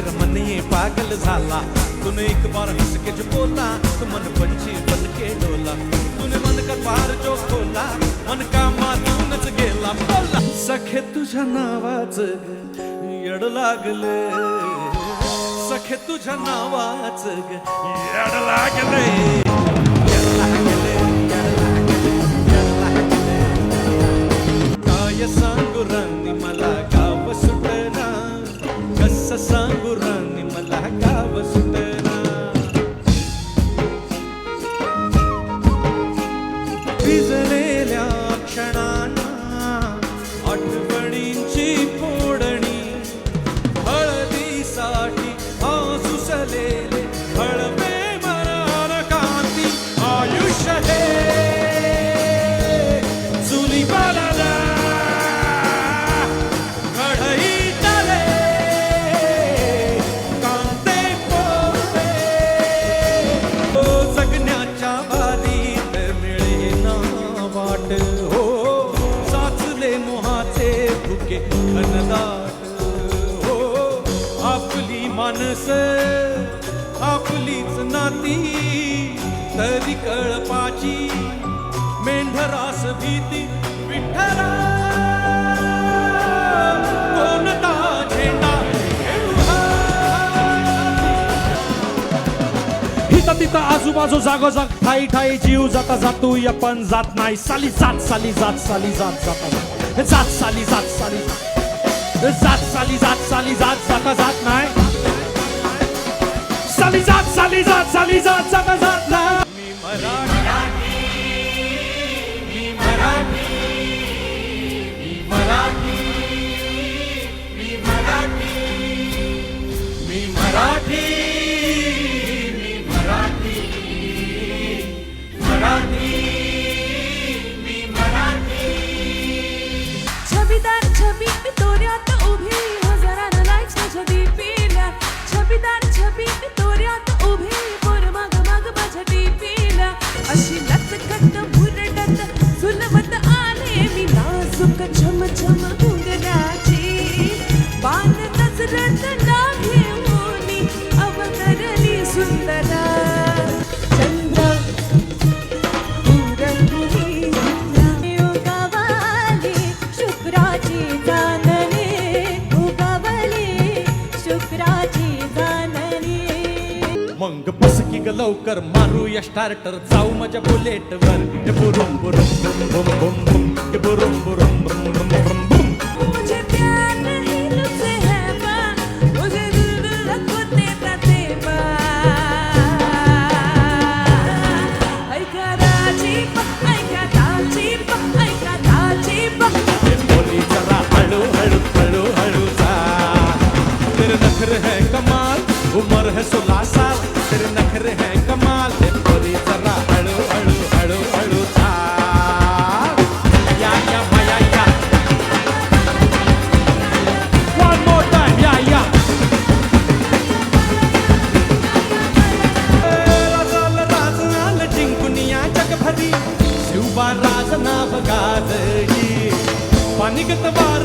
पागल झाला। तूने एक बार हंस के जो बोला तो मन पंछी बन के डोला। तूने मन का पार जो खोला मन का मातूनच गेला। बोला सखे तुझ्या नावाच येड लागले। सखे तुझ्या नावाच येड लागले। सुसलेले हळवे मरण कांती आयुष्य हे चुली बालाला कढई तले कांते पोते ओ जगण्याच्या बारीत मिळेना वाट हो साचले मोहाचे भुके घनदाट हो आपली माणस आपलीच नाती तरी कळपाची मेंढरास भीती विठ्ठला. कोणता झेंडा खेळू तिथं आजूबाजू जागोजाग ठाई ठाई जीव जाता जातो या पण जात नाही. साली जात साली जात साली जात जाता जात. जात साली जात साली जात. जात साली जात साली जात जाता जात नाही. साली जात साली जात साली जात जाता जात मग बस की ग लवकर मारू या स्टार्टर जाऊ माझ्या बुलेट वर. बुरुम बुरुम बुम बुम बुम बुम बुरुम बुरुम बुम बुम उमर है सोलह साल तेरे नखरे हैं कमाल ये बोली जरा हळू हळू हळू हळू या या माया या। One more time, राजाल राज आल जगभरी शिवबा राज नाव पानिगत वार